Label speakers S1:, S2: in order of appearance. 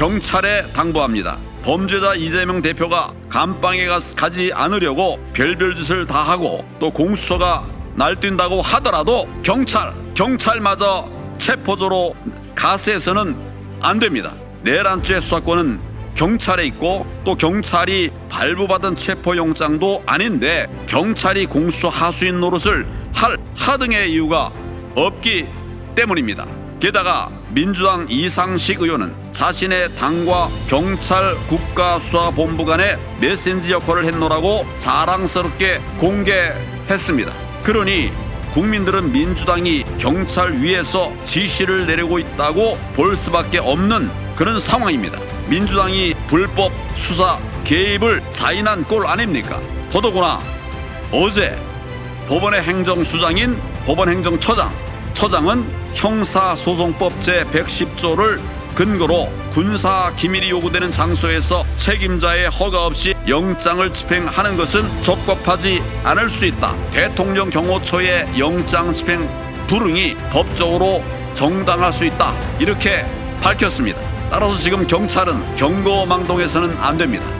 S1: 경찰에 당부합니다. 범죄자 이재명 대표가 감방에 가, 가지 않으려고 별별 짓을 다 하고 또 공수처가 날뛴다고 하더라도 경찰, 경찰마저 체포조로 가세해서는 안 됩니다. 내란죄 수사권은 경찰에 있고 또 경찰이 발부받은 체포영장도 아닌데 경찰이 공수처 하수인 노릇을 할 하등의 이유가 없기 때문입니다. 게다가 민주당 이상식 의원은 자신의 당과 경찰 국가수사본부 간의 메신지 역할을 했노라고 자랑스럽게 공개했습니다. 그러니 국민들은 민주당이 경찰 위에서 지시를 내리고 있다고 볼 수밖에 없는 그런 상황입니다. 민주당이 불법 수사 개입을 자인한 꼴 아닙니까? 더더구나 어제 법원의 행정수장인 법원행정처장 처장은 형사소송법 제110조를 근거로 군사 기밀이 요구되는 장소에서 책임자의 허가 없이 영장을 집행하는 것은 적법하지 않을 수 있다. 대통령 경호처의 영장 집행 불응이 법적으로 정당할 수 있다. 이렇게 밝혔습니다. 따라서 지금 경찰은 경고망동해서는 안 됩니다.